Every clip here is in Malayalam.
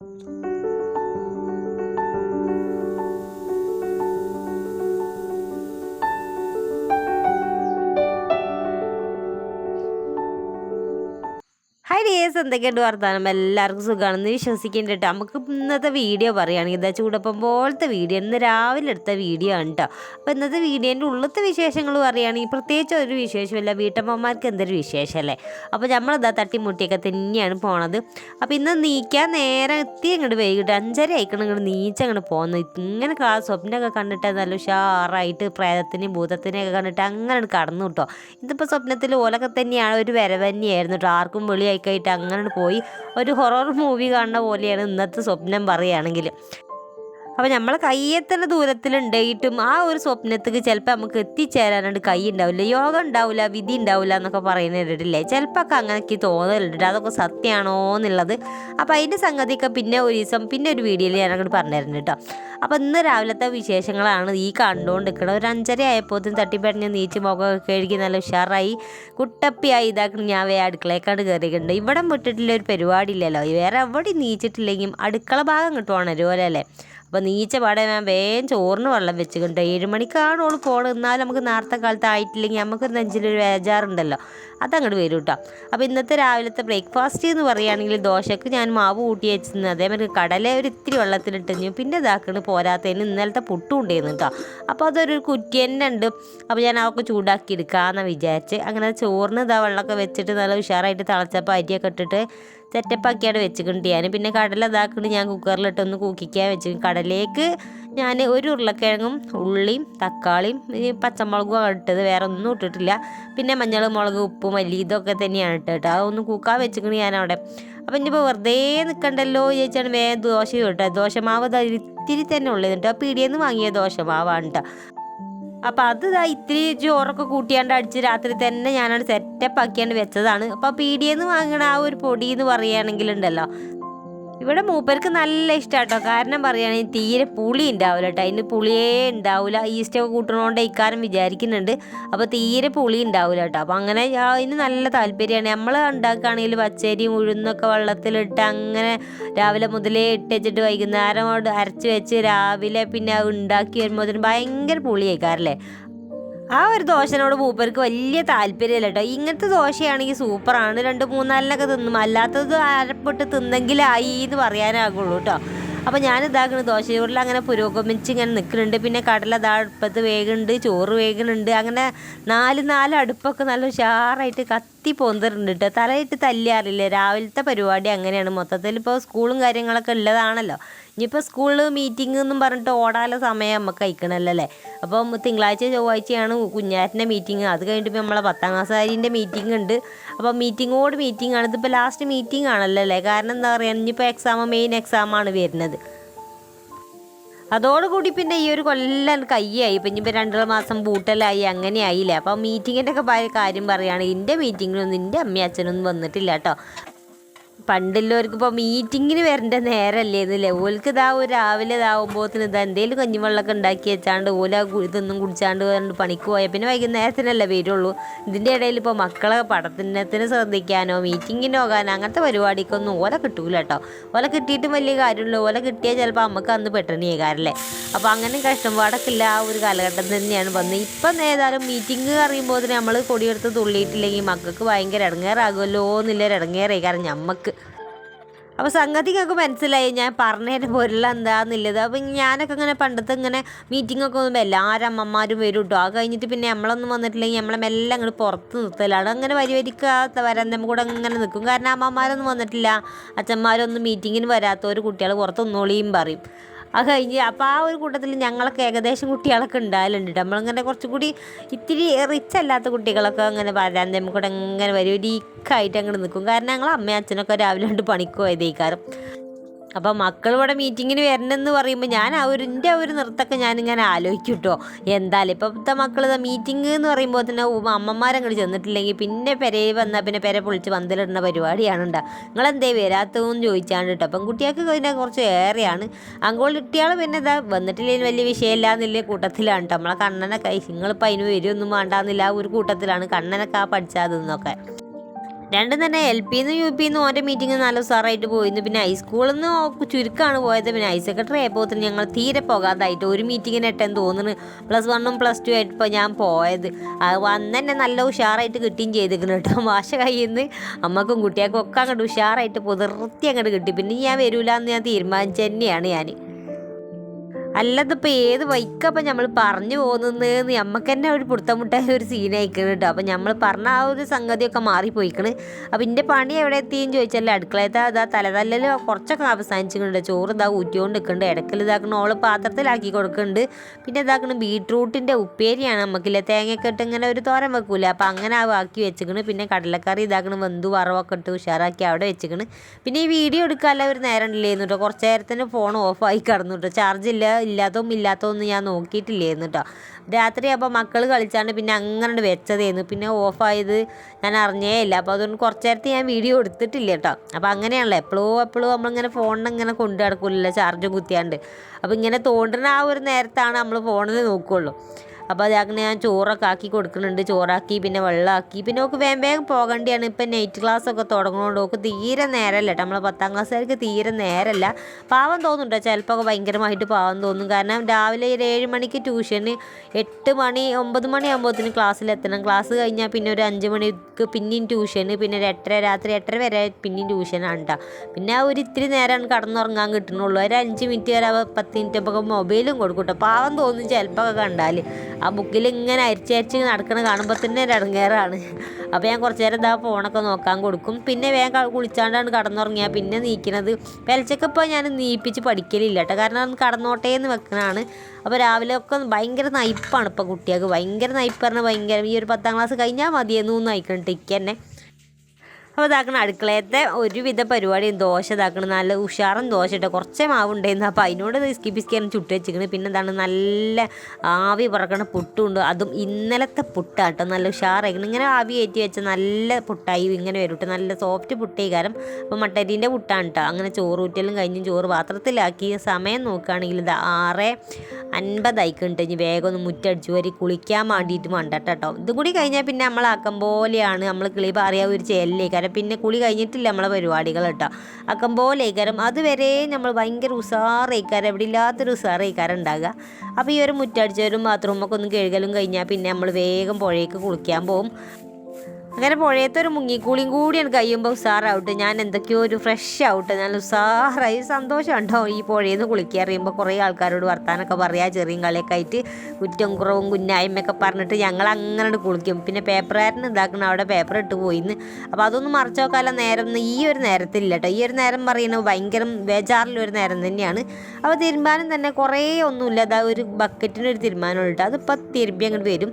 嗯 ഹായ് ഡിയേഴ്സ് എന്തൊക്കെയുണ്ട് വർത്താനം? എല്ലാവർക്കും സുഖമാണെന്ന് വിശ്വസിക്കുന്നുണ്ട് കേട്ടോ. നമുക്ക് ഇന്നത്തെ വീഡിയോ പറയുകയാണെങ്കിൽ ഇതാ ചൂടപ്പം പോലത്തെ വീഡിയോ. ഇന്ന് രാവിലെ എടുത്ത വീഡിയോ ആണ് കേട്ടോ അപ്പോൾ ഇന്നത്തെ വീഡിയോന്റെ ഉള്ളത്തെ വിശേഷങ്ങൾ പറയുകയാണെങ്കിൽ പ്രത്യേകിച്ച് ഒരു വിശേഷമില്ല വീട്ടമ്മമാർക്ക് എന്തൊരു വിശേഷമല്ലേ അപ്പോൾ നമ്മളിതാ തട്ടിമുട്ടിയൊക്കെ തന്നെയാണ് പോണത്. അപ്പോൾ ഇന്ന് നീക്കാൻ നേരെ എത്തി അങ്ങോട്ട് വൈകിട്ട് അഞ്ചര ആയിക്കണം ഇങ്ങോട്ട് നീച്ച അങ്ങോട്ട് പോകുന്നു ഇങ്ങനെ കാ സ്വപ്നമൊക്കെ കണ്ടിട്ട് നല്ല ഉഷാറായിട്ട് പ്രേതത്തിനെയും ഭൂതത്തിനെയൊക്കെ കണ്ടിട്ട് അങ്ങനെ കടന്നു കേട്ടോ ഇതിപ്പോൾ സ്വപ്നത്തിൽ ഓലൊക്കെ തന്നെയാണ്. ഒരു വരവ് കേട്ടോ ആർക്കും വെളിയായിക്കായിട്ട് അങ്ങനെ പോയി. ഒരു ഹൊറർ മൂവി കാണുന്ന പോലെയാണ് ഇന്നത്തെ സ്വപ്നം പറയുകയാണെങ്കിൽ. അപ്പോൾ നമ്മൾ കയ്യെത്തുന്ന ദൂരത്തിലുണ്ടായിട്ടും ആ ഒരു സ്വപ്നത്തേക്ക് ചിലപ്പോൾ നമുക്ക് എത്തിച്ചേരാനായിട്ട് കൈ ഉണ്ടാവില്ല യോഗ ഉണ്ടാവില്ല വിധി ഉണ്ടാവില്ല എന്നൊക്കെ പറയുന്നില്ലേ ചിലപ്പോൾ ഒക്കെ അങ്ങനെയൊക്കെ തോന്നലുണ്ട് അതൊക്കെ സത്യമാണോ എന്നുള്ളത്. അപ്പോൾ അതിന്റെ സംഗതിയൊക്കെ പിന്നെ ഒരു ദിവസം പിന്നെ ഒരു വീഡിയോയിൽ ഞാൻ അങ്ങോട്ട് പറഞ്ഞിരുന്നു കേട്ടോ. അപ്പോൾ ഇന്ന് രാവിലത്തെ വിശേഷങ്ങളാണ് ഈ കണ്ടുകൊണ്ടിരിക്കുന്നത് ഒരു അഞ്ചര ആയപ്പോഴത്തേക്കും തട്ടിപ്പടഞ്ഞ് നീച്ച് മുഖമൊക്കെ കഴുകി നല്ല ഉഷാറായി. കുട്ടപ്പിയായി ഇതാക്കണം ഞാൻ വേ അടുക്കളയേക്കാണ്ട് കയറിയിട്ടുണ്ട് ഇവിടെ വിട്ടിട്ടില്ല ഒരു പരിപാടി ഇല്ലല്ലോ വേറെ എവിടെ നീച്ചിട്ടില്ലെങ്കിലും അടുക്കള ഭാഗം കിട്ടുവാണ് ഒരുപോലെ അല്ലേ? അപ്പോൾ നീച്ച പാടെ ഞാൻ വേഗം ചോറിന് വെള്ളം വെച്ചിട്ടുണ്ട്. ഏഴ് മണിക്കാണ് ഓൾ പോണത് എന്നാലും നമുക്ക് നേരത്തെ കാലത്ത് ആയിട്ടില്ലെങ്കിൽ നമുക്ക് നെഞ്ചിലൊരു വേജാറുണ്ടല്ലോ. അതങ്ങോട്ട് വരും കേട്ടോ അപ്പോൾ ഇന്നത്തെ രാവിലത്തെ ബ്രേക്ക്ഫാസ്റ്റ് എന്ന് പറയുകയാണെങ്കിൽ ദോശക്ക് ഞാൻ മാവ് കൂട്ടി വെച്ചിരുന്നു അതേമാതിരി കടല ഒരു ഇത്തിരി വെള്ളത്തിലിട്ടഞ്ഞു പിന്നെ ഇതാക്കണ് പോരാത്തതിന് ഇന്നലത്തെ പുട്ടും ഉണ്ടായിരുന്നു കേട്ടോ അപ്പോൾ അതൊരു കുറ്റി തന്നെ ഉണ്ട് അപ്പോൾ ഞാൻ അവൾക്ക് ചൂടാക്കി എടുക്കാമെന്നാണ് വിചാരിച്ച് അങ്ങനെ ചോറിന് ഇതാ വെള്ളമൊക്കെ വെച്ചിട്ട് നല്ല ഉഷാറായിട്ട് തിളച്ചപ്പോൾ അരിയൊക്കെ ഇട്ടിട്ട് സെറ്റപ്പാക്കിയാണ് വെച്ചിട്ടുണ്ട്. ഞാൻ പിന്നെ കടല ഇതാക്കിയിട്ട് ഞാൻ കുക്കറിലിട്ടൊന്ന് കൂക്കിക്കാൻ വെച്ചു. കടലേക്ക് ഞാൻ ഒരു ഉരുളക്കിഴങ്ങും ഉള്ളിയും തക്കാളിയും പച്ചമുളകും ഇട്ടത്. വേറെ ഒന്നും ഇട്ടിട്ടില്ല. പിന്നെ മഞ്ഞൾ മുളക് ഉപ്പ് മല്ലി ഇതൊക്കെ തന്നെയാണ് ഇട്ടിട്ട് അതൊന്ന് കൂക്കാൻ വെച്ചിട്ടുണ്ട് ഞാൻ അവിടെ അപ്പം ഇനിയിപ്പോൾ വെറുതെ നിൽക്കണ്ടല്ലോ ചോദിച്ചാണ് വേഗം ദോശ കേട്ടോ ദോശമാവ് ഇത്തിരി തന്നെ ഉള്ളത് കേട്ടോ പീടിയെന്ന് വാങ്ങിയ വാങ്ങിയ ദോശമാവാണ് കേട്ടോ. അപ്പം അത് ഇത്തിരി ചോറൊക്കെ കൂട്ടിയാണ്ട് അടിച്ച് രാത്രി തന്നെ ഞാനത് സെറ്റപ്പ് ആക്കിയാണ്ട് വെച്ചതാണ്. അപ്പം പീടിയെന്ന് വാങ്ങണ ആ ഒരു പൊടി എന്ന് പറയുകയാണെങ്കിലുണ്ടല്ലോ ഇവിടെ മൂപ്പർക്ക് നല്ല ഇഷ്ടാട്ടോ. കാരണം പറയുകയാണെങ്കിൽ തീരെ പുളി ഉണ്ടാവില്ല കേട്ടോ അതിന് പുളിയേ ഉണ്ടാവില്ല ഈസ്റ്റൊക്കെ കൂട്ടണോണ്ട് ഇക്കാരം വിചാരിക്കുന്നുണ്ട്. അപ്പോൾ തീരെ പുളി ഉണ്ടാവില്ല കേട്ടോ അപ്പോൾ അങ്ങനെ അതിന് നല്ല താല്പര്യമാണ്. നമ്മൾ ഉണ്ടാക്കുകയാണെങ്കിൽ പച്ചരി ഉഴുന്നൊക്കെ വെള്ളത്തിലിട്ട് അങ്ങനെ രാവിലെ മുതലേ ഇട്ട് വെച്ചിട്ട് വൈകുന്നേരം അരച്ച് വെച്ച് രാവിലെ പിന്നെ ഉണ്ടാക്കി വരുമ്പോൾ ഭയങ്കര പുളിയേക്കാറല്ലേ ആ ഒരു ദോശനോട് മൂപ്പർക്ക് വലിയ താല്പര്യമില്ല കേട്ടോ ഇങ്ങനത്തെ ദോശയാണെങ്കിൽ സൂപ്പറാണ്. രണ്ട് മൂന്നാലിനൊക്കെ തിന്നും. അല്ലാത്തത് അരപ്പിട്ട് തിന്നെങ്കിലായി എന്ന് പറയാനാകുള്ളൂ കേട്ടോ അപ്പോൾ ഞാൻ ഇതാക്കണ ദോശയോടിൽ അങ്ങനെ പുരോഗമിച്ച് ഇങ്ങനെ നിൽക്കുന്നുണ്ട് പിന്നെ കടല ദാ അടുപ്പത്ത് വേകുന്നുണ്ട് ചോറ് വേകുന്നുണ്ട് അങ്ങനെ നാല് നാല് അടുപ്പൊക്കെ നല്ല ഉഷാറായിട്ട് കത്തി പൊന്തിട്ടുണ്ട് കേട്ടോ തലയിട്ട് തല്ലിയാറില്ല? രാവിലത്തെ പരിപാടി അങ്ങനെയാണ്. മൊത്തത്തിൽ ഇപ്പോൾ സ്കൂളും കാര്യങ്ങളൊക്കെ ഉള്ളതാണല്ലോ. ഇനിയിപ്പോൾ സ്കൂളിൽ മീറ്റിംഗ് എന്നും പറഞ്ഞിട്ട് ഓടാനുള്ള സമയം നമുക്ക് അയക്കണമല്ലേ അപ്പം തിങ്കളാഴ്ച ചൊവ്വാഴ്ചയാണ് കുഞ്ഞാറ്റിന്റെ മീറ്റിംഗ് അത് കഴിഞ്ഞിട്ട് നമ്മളെ പത്താം ക്ലാസ്സുകാരിന്റെ മീറ്റിംഗ് ഉണ്ട്. അപ്പോൾ മീറ്റിങ്ങോട് മീറ്റിംഗ് ആണ്. ഇതിപ്പോൾ ലാസ്റ്റ് മീറ്റിംഗ് ആണല്ലോ അല്ലേ? കാരണം എന്താ പറയുക ഇനിയിപ്പോൾ എക്സാം മെയിൻ എക്സാമാണ് വരുന്നത്. അതോടുകൂടി പിന്നെ ഈ ഒരു കൊല്ലം കയ്യായി. ഇപ്പം ഇനിയിപ്പോൾ രണ്ടര മാസം പൂട്ടലായി അങ്ങനെ ആയില്ല. അപ്പോൾ മീറ്റിങ്ങിന്റെ ഒക്കെ കാര്യം പറയുകയാണെങ്കിൽ എന്റെ മീറ്റിങ്ങിനൊന്നും എന്റെ അമ്മയും അച്ഛനൊന്നും വന്നിട്ടില്ല കേട്ടോ പണ്ടുള്ളവർക്ക് ഇപ്പോൾ മീറ്റിങ്ങിന് വരേണ്ട നേരമല്ലേ ഇതല്ലേ ഓൽക്ക് ഇതാ ഒരു രാവിലെ ഇതാവുമ്പോത്തിന് ഇതാ എന്തെങ്കിലും കഞ്ഞിവെള്ളമൊക്കെ ഉണ്ടാക്കി വെച്ചാണ്ട് ഓല ഇതൊന്നും കുടിച്ചാണ്ട് പറഞ്ഞിട്ട് പണിക്ക് പോയാൽ പിന്നെ വൈകുന്നേരത്തിനല്ലേ വരുള്ളൂ. ഇതിന്റെ ഇടയിൽ ഇപ്പോൾ മക്കളെ പഠനത്തിന് ശ്രദ്ധിക്കാനോ മീറ്റിങ്ങിന് പോകാനോ അങ്ങനത്തെ പരിപാടിക്കൊന്നും ഓല കിട്ടൂല കേട്ടോ ഓല കിട്ടിയിട്ടും വലിയ കാര്യമുള്ളൂ. ഓല കിട്ടിയാൽ ചിലപ്പോൾ നമുക്ക് അന്ന് പെട്ടെന്നിയേക്കാരല്ലേ അപ്പോൾ അങ്ങനെ കഷ്ടപ്പാടൊക്കെ ഇല്ല ആ ഒരു കാലഘട്ടം തന്നെയാണ് വന്നത്. ഇപ്പം ഏതായാലും മീറ്റിംഗ് അറിയുമ്പോൾ നമ്മൾ കൊടിയെടുത്ത് തുള്ളിയിട്ടില്ലെങ്കിൽ മക്കൾക്ക് ഭയങ്കര ഇടങ്ങേറാകുമല്ലോ എന്നുള്ളൊരു ഇടങ്ങേറായി കാരണം ഞമ്മക്ക്. അപ്പോൾ സംഗതിക്കൊക്കെ മനസ്സിലായി. ഞാൻ പറഞ്ഞതിന്റെ പൊരുള എന്താന്നുള്ളത്. അപ്പോൾ ഞാനൊക്കെ ഇങ്ങനെ പണ്ടത്തെ ഇങ്ങനെ മീറ്റിംഗ് ഒക്കെ പോകുമ്പോൾ എല്ലാവരും അമ്മമാരും വരും കേട്ടോ അത് കഴിഞ്ഞിട്ട് പിന്നെ നമ്മളൊന്നും വന്നിട്ടില്ലെങ്കിൽ നമ്മളെ മെല്ലെ അങ്ങോട്ട് പുറത്ത് നിർത്തലാണ്. അങ്ങനെ വരി വരിക്കാത്ത വരാൻ നമ്മൾ കൂടെ അങ്ങനെ നിൽക്കും കാരണം അമ്മമാരൊന്നും വന്നിട്ടില്ല. അച്ഛന്മാരൊന്നും മീറ്റിങ്ങിന് വരാത്തവർ കുട്ടികൾ പുറത്ത് നിന്നോളിയും പറയും. അത് കഴിഞ്ഞ് അപ്പോൾ ആ ഒരു കൂട്ടത്തിൽ ഞങ്ങളൊക്കെ ഏകദേശം കുട്ടികളൊക്കെ ഉണ്ടായാലുണ്ട് നമ്മളിങ്ങനെ കുറച്ചും കൂടി ഇത്തിരി റിച്ച് അല്ലാത്ത കുട്ടികളൊക്കെ അങ്ങനെ വരാൻ കൂടെ ഇങ്ങനെ വരും. ഒരു ഈക്കായിട്ട് അങ്ങോട്ട് നിൽക്കും കാരണം ഞങ്ങൾ അമ്മയും അച്ഛനൊക്കെ രാവിലെ കൊണ്ട് പണിക്കുമായി പോയതേക്കാരം. അപ്പോൾ മക്കൾ ഇവിടെ മീറ്റിങ്ങിന് വരണമെന്ന് പറയുമ്പോൾ ഞാൻ അവരിന്റെ ഒരു നൃത്തമൊക്കെ ഞാനിങ്ങനെ ആലോചിക്കും കേട്ടോ എന്തായാലും ഇപ്പോഴത്തെ മക്കൾ മീറ്റിംഗ് എന്ന് പറയുമ്പോൾ തന്നെ അമ്മമാരങ്ങോട്ട് ചെന്നിട്ടില്ലെങ്കിൽ പിന്നെ പെരയിൽ വന്നാൽ പിന്നെ പെര പൊളിച്ച് പന്തലിടുന്ന പരിപാടിയാണ് ഉണ്ടാ നിങ്ങളെന്തേ വരാത്തതെന്ന് ചോദിച്ചാണ് കേട്ടോ അപ്പം കുട്ടികൾക്ക് പിന്നെ കുറച്ച് ഏറെയാണ്. അങ്ങോട്ട് അങ്കോളിട്ടിയാൾ പിന്നെ ഇതാ വന്നിട്ടില്ലെങ്കിൽ വലിയ വിഷയമില്ല എന്നുള്ള കൂട്ടത്തിലാണ് കേട്ടോ നമ്മളെ കണ്ണനൊക്കെ നിങ്ങളിപ്പോൾ അതിന് വരുമൊന്നും വേണ്ടാന്നില്ല ആ ഒരു കൂട്ടത്തിലാണ് കണ്ണനൊക്കെ ആ പഠിച്ചാതെന്നൊക്കെ. രണ്ടും തന്നെ എൽ പി എന്നും യു പി എന്നും ഓന്റെ മീറ്റിംഗ് നല്ല ഉസാറായിട്ട് പോയിരുന്നു. പിന്നെ ഹൈസ്കൂളിൽ നിന്ന് ചുരുക്കമാണ് പോയത്. പിന്നെ ഹൈ സെക്രട്ടറി ആയപ്പോൾ ഞങ്ങൾ തീരെ പോകാതായിട്ട്. ഒരു മീറ്റിങ്ങിന് എട്ടെന്ന് തോന്നുന്നു. പ്ലസ് വണ്ണും പ്ലസ് ടു ആയിട്ട് ഇപ്പോൾ ഞാൻ പോയത്. വന്ന് നല്ല ഉഷാറായിട്ട് കിട്ടുകയും ചെയ്തിരിക്കുന്നു കേട്ടോ. വാശ കയ്യിൽ നിന്ന് അമ്മക്കും കുട്ടികൾക്കും ഒക്കെ അങ്ങോട്ട് ഉഷാറായിട്ട് പുതിർത്തി അങ്ങോട്ട് കിട്ടി. പിന്നെ ഞാൻ വരൂല എന്ന് ഞാൻ തീരുമാനിച്ചു തന്നെയാണ് ഞാൻ അല്ലതിപ്പോൾ ഏത് വൈക്കപ്പം നമ്മൾ പറഞ്ഞു പോകുന്നതെന്ന് നമുക്ക് തന്നെ ഒരു പുടുത്തമുട്ടായ ഒരു സീനായിക്കണം കേട്ടോ അപ്പം നമ്മൾ പറഞ്ഞ ആ ഒരു സംഗതിയൊക്കെ മാറിപ്പോയിക്കണ്. അപ്പം എന്റെ പണി എവിടെ എത്തിയെന്ന് ചോദിച്ചാൽ അടുക്കളയത്തെ അതാ തലതല്ലൽ കുറച്ചൊക്കെ അവസാനിച്ചിട്ടുണ്ട് ചോറ് ഇതാ ഊറ്റിക്കൊണ്ട് നിൽക്കുന്നുണ്ട് ഇടയ്ക്കൽ ഇതാക്കണം ഓൾ പാത്രത്തിലാക്കി കൊടുക്കുന്നുണ്ട് പിന്നെ ഇതാക്കണം ബീട്രൂട്ടിന്റെ ഉപ്പേരിയാണ് നമുക്കില്ല തേങ്ങയൊക്കെ ഇട്ട് ഇങ്ങനെ ഒരു തോരൻ വെക്കൂല? അപ്പം അങ്ങനെ ആ ആക്കി വെച്ചിക്കണ്. പിന്നെ കടലക്കറി ഇതാക്കണം വെന്തു വറവൊക്കെ ഇട്ട് ഉഷാറാക്കി അവിടെ വെച്ചിക്കണ്. പിന്നെ ഈ വീഡിയോ എടുക്കാനുള്ള ഒരു നേരം ഇല്ലേന്നു കേട്ടോ കുറച്ച് നേരത്തിന് ഫോൺ ഓഫായി കിടന്നു കേട്ടോ ചാർജ് ഇല്ല. ഇല്ലാത്തതും ഇല്ലാത്തതൊന്നും ഞാൻ നോക്കിയിട്ടില്ലായിരുന്നു കേട്ടോ രാത്രി അപ്പോൾ മക്കൾ കളിച്ചാണ് പിന്നെ അങ്ങനെ വെച്ചതായിരുന്നു പിന്നെ ഓഫായത് ഞാൻ അറിഞ്ഞേ ഇല്ല. അപ്പോൾ അതുകൊണ്ട് കുറച്ച് നേരത്തെ ഞാൻ വീഡിയോ എടുത്തിട്ടില്ല കേട്ടോ അപ്പോൾ അങ്ങനെയാണല്ലോ. എപ്പോഴും എപ്പോഴും നമ്മളിങ്ങനെ ഫോണിനെ ഇങ്ങനെ കൊണ്ടു നടക്കില്ലല്ലോ ചാർജ് കുത്തിയാണ്ട്. അപ്പോൾ ഇങ്ങനെ തോണ്ടുന്ന ആ ഒരു നേരത്താണ് നമ്മൾ ഫോണിൽ നോക്കുകയുള്ളൂ അപ്പോൾ അതങ്ങനെ ഞാൻ ചോറൊക്കെ ആക്കി കൊടുക്കുന്നുണ്ട്. ചോറാക്കി പിന്നെ വെള്ളമാക്കി പിന്നെ ഓക്ക് വേഗം വേഗം പോകേണ്ടിയാണ്. ഇപ്പം നൈറ്റ് ക്ലാസ് ഒക്കെ തുടങ്ങുന്നതുകൊണ്ട് ഓക്ക് തീരെ നേരമല്ല കേട്ടോ നമ്മളെ പത്താം ക്ലാസ്സുകാർക്ക് തീരെ നേരമല്ല പാവം തോന്നുന്നുണ്ട് ചിലപ്പോൾ ഭയങ്കരമായിട്ട് പാവം തോന്നും. കാരണം രാവിലെ ഒരു ഏഴ് മണിക്ക് ട്യൂഷന് എട്ട് മണി ഒമ്പത് മണി ആകുമ്പോഴത്തേന് ക്ലാസ്സിലെത്തണം ക്ലാസ് കഴിഞ്ഞാൽ പിന്നെ ഒരു അഞ്ച് മണിക്ക് പിന്നെയും ട്യൂഷന് പിന്നെ ഒരു എട്ടര രാത്രി എട്ടര വരെ പിന്നെയും ട്യൂഷനാണ് കേട്ടോ പിന്നെ ആ ഒരു ഇത്തിരി നേരമാണ് കടന്നുറങ്ങാൻ കിട്ടുന്നുള്ളൂ ഒരു അഞ്ച് മിനിറ്റ് വരെ പത്ത് മിനിറ്റ് ഒക്കെ മൊബൈലും കൊടുക്കും കേട്ടോ പാവം തോന്നും ചിലപ്പോൾ കണ്ടാൽ ആ ബുക്കിൽ ഇങ്ങനെ അരിച്ചരിച്ച് നടക്കണ കാണുമ്പോൾ തന്നെ ഇടങ്ങേറാണ് അപ്പോൾ ഞാൻ കുറച്ച് നേരം എന്താ ഫോണൊക്കെ നോക്കാൻ കൊടുക്കും. പിന്നെ വേഗം കുളിച്ചാണ്ടാണ് കടന്നുറങ്ങിയാൽ പിന്നെ നീക്കണത്. പെലച്ചൊക്കെ ഞാൻ നീപ്പിച്ച് പഠിക്കലില്ല കേട്ടോ കാരണം കടന്നോട്ടേ എന്ന് വെക്കണതാണ് അപ്പോൾ രാവിലെ ഒക്കെ ഭയങ്കര നയിപ്പാണ് ഇപ്പോൾ കുട്ടികൾക്ക്. ഭയങ്കര നയിപ്പ് പറഞ്ഞാൽ ഭയങ്കര ഈ ഒരു പത്താം ക്ലാസ് കഴിഞ്ഞാൽ മതിയെന്നു നയിക്കണം ടിക്ക് തന്നെ അപ്പോൾ ഇതാക്കണം അടുക്കളയത്തെ ഒരുവിധ പരിപാടിയും ദോശ ഇതാക്കണം നല്ല ഉഷാറും ദോശ ഇട്ട് കുറച്ചേ മാവുണ്ടായിരുന്നു. അപ്പോൾ അതിനോട് ഇസ്കി ബിസ്കാരം ചുട്ട് വെച്ചിരിക്കണം പിന്നെ എന്താണ് നല്ല ആവി പറക്കണ പുട്ടുണ്ട്. അതും ഇന്നലത്തെ പുട്ടാട്ടോ. നല്ല ഉഷാറായിരിക്കണം ഇങ്ങനെ ആവി കയറ്റി വെച്ച നല്ല പുട്ടായി ഇങ്ങനെ വരും നല്ല സോഫ്റ്റ് പുട്ടേ കാരണം അപ്പോൾ മട്ടരീന്റെ പുട്ടാണ് കേട്ടോ അങ്ങനെ ചോറ് ഊറ്റലും കഴിഞ്ഞ് ചോറ് പാത്രത്തിലാക്കി. സമയം നോക്കുകയാണെങ്കിൽ ഇത് ആറ് അൻപതായിക്കുണ്ട് ഇനി വേഗം ഒന്ന് മുറ്റടിച്ചു വരി കുളിക്കാൻ വേണ്ടിയിട്ട് വേണ്ട കേട്ടോ ഇതും കൂടി കഴിഞ്ഞാൽ പിന്നെ നമ്മളാക്കം പോലെയാണ്. നമ്മൾ കിളി പറയാ ഒരു ചേലിലേക്കാരം പിന്നെ കുളി കഴിഞ്ഞിട്ടില്ല നമ്മളെ പരിപാടികൾ കേട്ടോ. അക്കം പോലേക്കാരം അതുവരെ നമ്മൾ ഭയങ്കര ഉസാറേക്കാരം എവിടെ ഇല്ലാത്തൊരു ഉസാറേക്കാരം ഉണ്ടാകുക അപ്പോൾ ഈ ഒരു മുറ്റടിച്ചവരും ബാത്റൂമൊക്കെ ഒന്ന് കഴുകലും കഴിഞ്ഞാൽ പിന്നെ നമ്മൾ വേഗം പുഴയ്ക്ക് കുളിക്കാൻ പോകും അങ്ങനെ പുഴയത്തെ ഒരു മുങ്ങിക്കൂളിയും എനിക്ക് കഴിയുമ്പോൾ ഉഷാറാവട്ടെ ഞാൻ എന്തൊക്കെയോ ഒരു ഫ്രഷ് ആവട്ടെ. ഞാൻ ഉഷാറായി സന്തോഷം ഉണ്ടോ? ഈ പുഴയിൽ നിന്ന് കുളിക്കുക അറിയുമ്പോൾ കുറേ ആൾക്കാരോട് വർത്താനൊക്കെ പറയാ ചെറിയ കളിയൊക്കെ ആയിട്ട് കുറ്റം കുറവും കുന്നായ്മയൊക്കെ പറഞ്ഞിട്ട് ഞങ്ങൾ അങ്ങനെ കുളിക്കും. പിന്നെ പേപ്പറുകാരൻ ഇതാക്കണം അവിടെ പേപ്പർ ഇട്ട് പോയിന്ന്. അപ്പോൾ അതൊന്നും മറച്ചു നോക്കാല നേരം ഈ ഒരു നേരത്തില്ല കേട്ടോ ഈ ഒരു നേരം പറയുന്നത് ഭയങ്കര ബേജാറിലൊരു നേരം തന്നെയാണ്. അപ്പോൾ തീരുമാനം തന്നെ കുറേ ഒന്നുമില്ല. അതാ ഒരു ബക്കറ്റിനൊരു തീരുമാനമുണ്ട് അതിപ്പോൾ തിരുമ്പി അങ്ങോട്ട് വരും.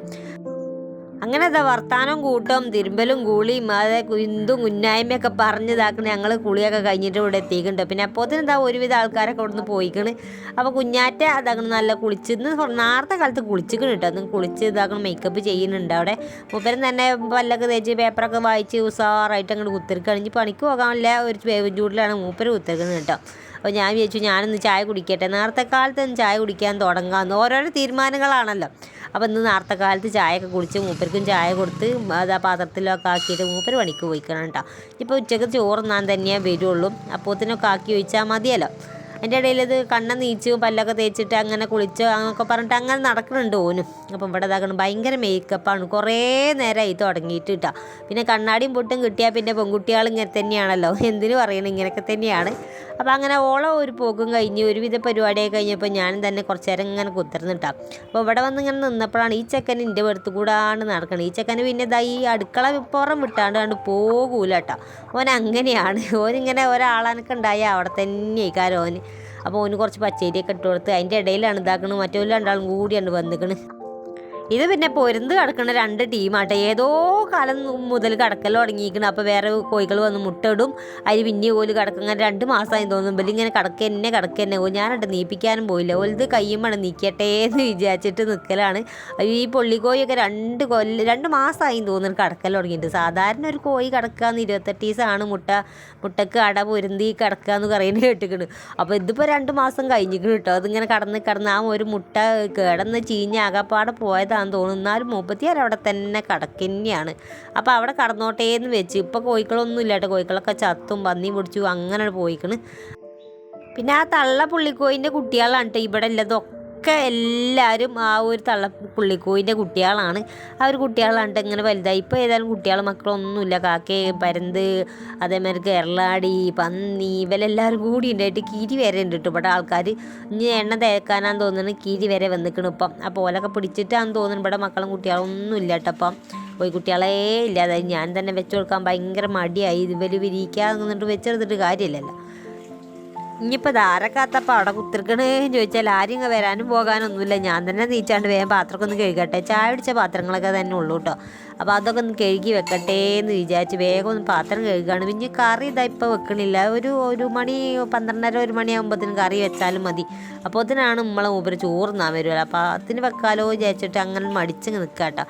അങ്ങനെ അതാ വർത്താനം കൂട്ടും തിരുമ്പലും കൂളിയും അതെ കുന്തും കുന്നായ്മയൊക്കെ പറഞ്ഞതാക്കണ ഞങ്ങൾ കുളിയൊക്കെ കഴിഞ്ഞിട്ട് ഇവിടെ എത്തിയിട്ടുണ്ട്. പിന്നെ അപ്പോഴത്തേനും എന്താ ഒരുവിധ ആൾക്കാരൊക്കെ ഇവിടെ നിന്ന് പോയിക്കണ്. അപ്പോൾ കുഞ്ഞാറ്റ അതങ്ങനെ നല്ല കുളിച്ചിന്ന് നേരത്തെ കാലത്ത് കുളിച്ചിക്കണ് കേട്ടോ. അന്ന് കുളിച്ച് ഇതാക്കണം മേക്കപ്പ് ചെയ്യുന്നുണ്ട് അവിടെ. മൂപ്പരും തന്നെ പല്ലൊക്കെ തേച്ച് പേപ്പറൊക്കെ വായിച്ച് ഉസാറായിട്ട് അങ്ങോട്ട് കുത്തിരിക്കുകയാണ് ഇനി പണിക്ക് പോകാനുള്ള ഒരു ചൂടിലാണ് മൂപ്പര് കുത്തിരിക്കുന്നത് കേട്ടോ. അപ്പോൾ ഞാൻ വിചാരിച്ചു ഞാനൊന്ന് ചായ കുടിക്കട്ടെ. നേരത്തെ കാലത്ത് ഒന്ന് ചായ കുടിക്കാൻ തുടങ്ങാമെന്ന് ഓരോരോ തീരുമാനങ്ങളാണല്ലോ. അപ്പോൾ ഇന്ന് നേരത്തെ കാലത്ത് ചായയൊക്കെ കുടിച്ച് മൂപ്പർക്കും ചായ കൊടുത്ത് അതാ പാത്രത്തിലൊക്കെ ആക്കിയിട്ട് മൂപ്പർ പണിക്ക് പോയിക്കണം കേട്ടോ ഇപ്പോൾ ഉച്ചയ്ക്ക് ചോറുന്നാൻ തന്നെയേ വരുള്ളൂ. അപ്പോത്തിനൊക്കെ ആക്കി ഒഴിച്ചാൽ മതിയല്ലോ. അതിന്റെ ഇടയിൽ ഇത് കണ്ണ നീച്ചു പല്ലൊക്കെ തേച്ചിട്ട് അങ്ങനെ കുളിച്ച് അങ്ങനെയൊക്കെ പറഞ്ഞിട്ട് അങ്ങനെ നടക്കുന്നുണ്ട് ഓനും. അപ്പം ഇവിടെ ഇതാക്കണം ഭയങ്കര മേക്കപ്പാണ് കുറേ നേരമായി തുടങ്ങിയിട്ട് കേട്ടോ പിന്നെ കണ്ണാടിയും പൊട്ടും കിട്ടിയാൽ പിന്നെ പെൺകുട്ടികൾ ഇങ്ങനെ തന്നെയാണല്ലോ. എന്തിനു പറയണം ഇങ്ങനെയൊക്കെ തന്നെയാണ്. അപ്പോൾ അങ്ങനെ ഓളം ഒരു പോക്കും കഴിഞ്ഞ് ഒരുവിധ പരിപാടിയൊക്കെ കഴിഞ്ഞപ്പോൾ ഞാനും തന്നെ കുറച്ച് നേരം ഇങ്ങനെ കുത്തിരുന്നിട്ടാണ് അപ്പോൾ ഇവിടെ വന്ന് ഇങ്ങനെ നിന്നപ്പോഴാണ് ഈ ചെക്കൻ എന്റെ അടുത്ത് കൂടാണ്ട് നടക്കണം ഈ ചെക്കന് പിന്നെ ഇതാ ഈ അടുക്കള പുറം വിട്ടാണ്ട് കണ്ട് പോകൂല കേട്ടോ ഓൻ അങ്ങനെയാണ്. ഓനിങ്ങനെ ഒരാളനൊക്കെ ഉണ്ടായി അവിടെ തന്നെ ഇക്കാരം ഓന്. അപ്പോൾ ഓന് കുറച്ച് പച്ചരിയൊക്കെ ഇട്ട് കൊടുത്ത് അതിന്റെ ഇടയിലാണ് ഇതാക്കണത്. മറ്റൊരു രണ്ടാളും കൂടിയാണ് വന്നിക്കണ്. ഇത് പിന്നെ പൊരുന്ന് കിടക്കുന്ന രണ്ട് ടീമാട്ടെ ഏതോ കാലം മുതൽ കിടക്കൽ തുടങ്ങിയിരിക്കണം. അപ്പോൾ വേറെ കോഴികൾ വന്ന് മുട്ടയിടും. അതിൽ പിന്നെ ഓൽ കിടക്കുന്ന രണ്ട് മാസമായി തോന്നും ബലി ഇങ്ങനെ കിടക്ക തന്നെ കിടക്ക തന്നെ. ഓ ഞാനിട്ട് നീപ്പിക്കാനും പോയില്ല. ഓലത് കയ്യുമാണ് നീക്കട്ടെ എന്ന് വിചാരിച്ചിട്ട് നിൽക്കലാണ് ഈ പൊള്ളിക്കോയൊക്കെ രണ്ട് കൊല്ല രണ്ട് മാസമായി തോന്നുന്നു കിടക്കൽ തുടങ്ങിയിട്ട്. സാധാരണ ഒരു കോഴി കിടക്കാന്ന് ഇരുപത്തെട്ട് ദിവസമാണ് മുട്ട മുട്ടക്ക് അട പൊരുന്തി കിടക്കുക എന്ന് പറയുന്നത് കേട്ടിക്കണ്. അപ്പോൾ ഇതിപ്പോൾ രണ്ട് മാസം കഴിഞ്ഞിരിക്കണം കേട്ടോ. അതിങ്ങനെ കടന്ന് കിടന്ന് ആ ഒരു മുട്ട കിടന്ന് ചീഞ്ഞ് ആകപ്പാടെ പോയതാണ് വീട്ടിലേക്കാണെന്ന് തോന്നുന്നു. എന്നാലും മുപ്പത്തിയാർ അവിടെ തന്നെ കിടക്കന്നെയാണ് അപ്പോൾ അവിടെ കടന്നോട്ടേ എന്ന് വെച്ച്. ഇപ്പോൾ കോഴിക്കളൊന്നും ഇല്ല കേട്ടോ കോഴിക്കളൊക്കെ ചത്തും പന്നി പിടിച്ചു അങ്ങനെ പോയിക്കണ്. പിന്നെ ആ തള്ള പുള്ളിക്കോയിന്റെ കുട്ടികളാണ് കേട്ടോ ഇവിടെ ഉള്ളതൊക്കെ എല്ലാവരും ആ ഒരു തള്ള പുള്ളിക്കോയിന്റെ കുട്ടികളാണ്. ആ ഒരു കുട്ടികളാണ് ട്ടോ ഇങ്ങനെ വലുതായി. ഇപ്പോൾ ഏതായാലും കുട്ടികൾ മക്കളൊന്നുമില്ല. കാക്കേ പരന്ത് അതേമാതിരി കേരളാടി പന്നി ഇവരെല്ലാവരും കൂടി ഉണ്ടായിട്ട് കീരി വരെ ഉണ്ട് കേട്ടോ. ഇവിടെ ആൾക്കാർ ഇനി എണ്ണ തേക്കാനാന്ന് തോന്നുന്നു കിരി വരെ വന്നിക്കണം ഇപ്പം. ആ പോലൊക്കെ പിടിച്ചിട്ടാന്ന് തോന്നുന്നു ഇവിടെ മക്കളും കുട്ടികളും ഒന്നും ഇല്ല കേട്ടോ അപ്പം പോയി ഇല്ലാതായി ഇല്ല ഞാൻ തന്നെ വെച്ചു കൊടുക്കാൻ ഭയങ്കര മടിയായി. ഇവർ വിരിക്കാതെ വെച്ചെടുത്തിട്ട് കാര്യമില്ലല്ലോ. ഇനിയിപ്പോൾ ധാരക്കാത്തപ്പോൾ അവിടെ കുത്തിരിക്കണേന്ന് ചോദിച്ചാൽ ആരും ഇങ്ങ് വരാനും പോകാനൊന്നുമില്ല. ഞാൻ തന്നെ നീച്ചാണ്ട് വേഗം പാത്രമൊക്കെ ഒന്ന് കഴുകട്ടെ. ചായ പിടിച്ച പാത്രങ്ങളൊക്കെ തന്നെ ഉള്ളൂ കേട്ടോ അപ്പോൾ അതൊക്കെ ഒന്ന് കഴുകി വെക്കട്ടെ എന്ന് വിചാരിച്ച് വേഗം ഒന്ന് പാത്രം കഴുകുകയാണ് പിന്നെ കറി ഇതാ ഇപ്പോൾ വെക്കണില്ല. ഒരു ഒരു മണി പന്ത്രണ്ടര ഒരു മണിയാകുമ്പോഴത്തേനും കറി വെച്ചാലും മതി. അപ്പോൾ അതിനാണ് നമ്മളെ മൂപ്പര് ചോറുന്നാൻ വരുമല്ലോ അപ്പോൾ അതിന് വെക്കാലോ വിചാരിച്ചിട്ട് അങ്ങനെ മടിച്ച് നിൽക്കാം കേട്ടോ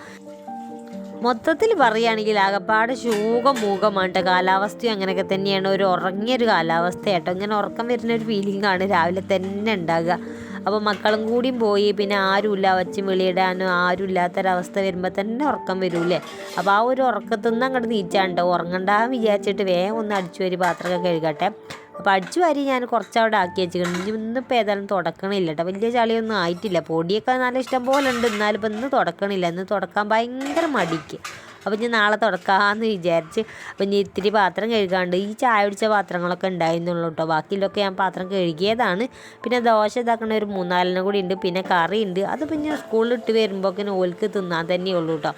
മൊത്തത്തിൽ പറയുകയാണെങ്കിൽ ആകപ്പാട് ശൂകം മൂകമാണ് ട്ടോ. കാലാവസ്ഥയും അങ്ങനെയൊക്കെ തന്നെയാണ്. ഒരു ഉറങ്ങിയൊരു കാലാവസ്ഥ കേട്ടോ ഇങ്ങനെ ഉറക്കം വരുന്ന ഒരു ഫീലിംഗ് ആണ് രാവിലെ തന്നെ ഉണ്ടാകുക. അപ്പോൾ മക്കളും കൂടിയും പോയി പിന്നെ ആരുമില്ല വച്ച് വെളിയിടാനോ ആരുമില്ലാത്തൊരവസ്ഥ വരുമ്പോൾ തന്നെ ഉറക്കം വരൂലേ അപ്പോൾ ആ ഒരു ഉറക്കത്തുനിന്ന് അങ്ങോട്ട് നീറ്റാണ്ടോ ഉറങ്ങണ്ടാന്ന് വിചാരിച്ചിട്ട് വേഗം ഒന്ന് അടിച്ചു വരി പാത്രമൊക്കെ കഴുകട്ടെ. അപ്പോൾ അടിച്ചു വാരി ഞാൻ കുറച്ച് അവിടെ ആക്കി വെച്ചിട്ടുണ്ട്. ഇനി ഇന്നിപ്പോൾ ഏതായാലും തുടക്കണില്ല കേട്ടോ. വലിയ ചളിയൊന്നും ആയിട്ടില്ല. പൊടിയൊക്കെ നല്ല ഇഷ്ടം പോലെ ഉണ്ട്. എന്നാലും ഇപ്പം ഇന്ന് തുടക്കണില്ല. ഇന്ന് തുടക്കാൻ ഭയങ്കര മടിക്ക്. അപ്പോൾ ഇനി നാളെ തുടക്കാമെന്ന് വിചാരിച്ച് അപ്പോൾ ഇനി ഇത്തിരി പാത്രം കഴുകാണ്ട് ഈ ചായ പിടിച്ച പാത്രങ്ങളൊക്കെ ഉണ്ടായിരുന്നുള്ളൂ കേട്ടോ. ബാക്കിയിലൊക്കെ ഞാൻ പാത്രം കഴുകിയതാണ്. പിന്നെ ദോശ ഇതാക്കണ ഒരു മൂന്നാലിനും കൂടി ഉണ്ട്. പിന്നെ കറി ഉണ്ട് അത് പിന്നെ സ്കൂളിൽ ഇട്ട് വരുമ്പോഴൊക്കെ ഓൽക്ക് തിന്നാൻ തന്നെയുള്ളൂ കേട്ടോ.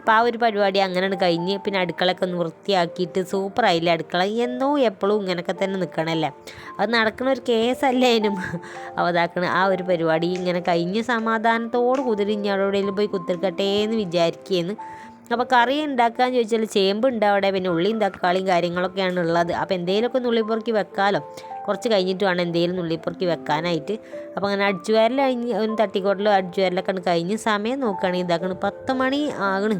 അപ്പോൾ ആ ഒരു പരിപാടി അങ്ങനെയാണ് കഴിഞ്ഞ് പിന്നെ അടുക്കളയൊക്കെ ഒന്ന് വൃത്തിയാക്കിയിട്ട് സൂപ്പറായില്ലേ അടുക്കള. എന്നോ എപ്പോഴും ഇങ്ങനെയൊക്കെ തന്നെ നിൽക്കണല്ലേ അത് നടക്കുന്ന ഒരു കേസല്ലേ അതിനും. അവതാക്കണ ആ ഒരു പരിപാടി ഇങ്ങനെ കഴിഞ്ഞ് സമാധാനത്തോട് കുതിരി ഇനി പോയി കുത്തിരിക്കട്ടേ എന്ന് വിചാരിക്കുകയെന്ന് അപ്പോൾ കറി ഉണ്ടാക്കാന്ന് ചോദിച്ചാൽ ചേമ്പ് ഉണ്ട് അവിടെ പിന്നെ ഉള്ളിയും തക്കാളിയും കാര്യങ്ങളൊക്കെയാണ് ഉള്ളത് അപ്പോൾ എന്തെങ്കിലുമൊക്കെ നുള്ളിപ്പുറക്കി വെക്കാമല്ലോ കുറച്ച് കഴിഞ്ഞിട്ട് വേണം എന്തെങ്കിലും നുള്ളിപ്പുറക്കി വെക്കാനായിട്ട്. അപ്പോൾ അങ്ങനെ അടിച്ചുവാരൽ കഴിഞ്ഞ് തട്ടിക്കോട്ടിലോ അടിച്ചുവാരലൊക്കെ കഴിഞ്ഞ് സമയം നോക്കുകയാണെങ്കിൽ ഇതാക്കണം പത്ത് മണി ആകണ്.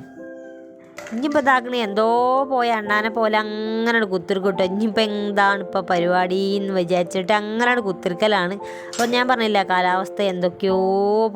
ഇനിയിപ്പോൾ ഇതാക്കണ എന്തോ പോയ അണ്ണാനെ പോലെ അങ്ങനെ കുത്തിരിക്കട്ടോ. ഇനിയിപ്പോൾ എന്താണ് ഇപ്പോൾ പരിപാടി എന്ന് വിചാരിച്ചിട്ട് അങ്ങനെ കുത്തിരിക്കലാണ്. അപ്പോൾ ഞാൻ പറഞ്ഞില്ല കാലാവസ്ഥ എന്തൊക്കെയോ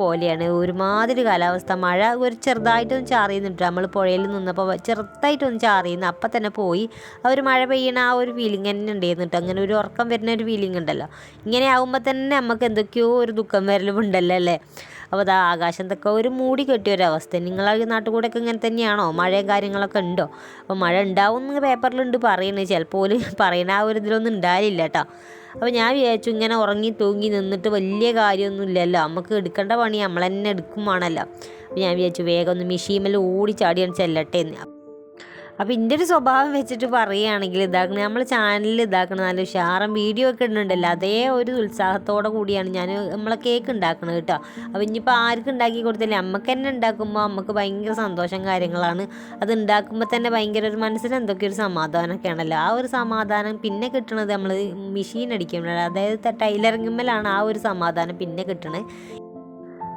പോലെയാണ്. ഒരുമാതിരി കാലാവസ്ഥ. മഴ ഒരു ചെറുതായിട്ടൊന്ന് ചാറിയുന്നുണ്ട് നമ്മൾ പുഴയിൽ നിന്നപ്പോൾ ചെറുതായിട്ടൊന്ന് ചാറിയുന്നു അപ്പം തന്നെ പോയി. ആ ഒരു മഴ പെയ്യണ ആ ഒരു ഫീലിംഗ് തന്നെ ഉണ്ടായിരുന്നു കേട്ടോ അങ്ങനെ ഒരു ഉറക്കം വരുന്ന ഒരു ഫീലിംഗ് ഉണ്ടല്ലോ. ഇങ്ങനെ ആകുമ്പോൾ തന്നെ നമുക്ക് എന്തൊക്കെയോ ഒരു ദുഃഖം വരലും ഉണ്ടല്ലോ അല്ലേ? അപ്പോൾ അതാ ആകാശത്തൊക്കെ ഒരു മൂടി കെട്ടിയ ഒരു അവസ്ഥ. നിങ്ങളെ നാട്ടിൽ കൂടെയൊക്കെ ഇങ്ങനെ തന്നെയാണോ? മഴയും കാര്യങ്ങളൊക്കെ ഉണ്ടോ? അപ്പോൾ മഴ ഉണ്ടാവും എന്ന് പേപ്പറിലുണ്ട് പറയുന്നത് ചിലപ്പോൾ പറയുന്ന ആ ഒരു ഇതിലൊന്നും ഉണ്ടായില്ല കേട്ടോ. അപ്പോൾ ഞാൻ വിചാരിച്ചു ഇങ്ങനെ ഉറങ്ങി തൂങ്ങി നിന്നിട്ട് വലിയ കാര്യമൊന്നും ഇല്ലല്ലോ. നമുക്ക് എടുക്കേണ്ട പണി നമ്മൾ തന്നെ അപ്പോൾ ഞാൻ വിചാരിച്ചു വേഗം ഒന്ന് മിഷീമേൽ ഓടി ചാടിയാണ് ചെല്ലട്ടെ എന്ന് അപ്പോൾ എന്റെ ഒരു സ്വഭാവം വെച്ചിട്ട് പറയുകയാണെങ്കിൽ ഇതാക്കണം നമ്മൾ ചാനലിൽ ഇതാക്കണം നല്ല ഉഷാറും വീഡിയോ ഒക്കെ ഇടുന്നുണ്ടല്ലോ. അതേ ഒരു ഉത്സാഹത്തോടെ കൂടിയാണ് ഞാൻ നമ്മളെ കേക്ക് ഉണ്ടാക്കുന്നത് കേട്ടോ. അപ്പോൾ ഇനിയിപ്പോൾ ആർക്ക് ഉണ്ടാക്കി കൊടുത്തില്ലേ അമ്മയ്ക്ക് തന്നെ ഉണ്ടാക്കുമ്പോൾ നമുക്ക് ഭയങ്കര സന്തോഷം കാര്യങ്ങളാണ്. അത് ഉണ്ടാക്കുമ്പോൾ തന്നെ ഭയങ്കര ഒരു മനസ്സിന് എന്തൊക്കെ ഒരു സമാധാനമൊക്കെ ആണല്ലോ. ആ ഒരു സമാധാനം പിന്നെ കിട്ടണത് നമ്മൾ മെഷീൻ അടിക്കുമ്പോഴാണ്. അതായത് ടൈലറിങ്ങുമ്പോഴാണ് ആ ഒരു സമാധാനം പിന്നെ കിട്ടണത്.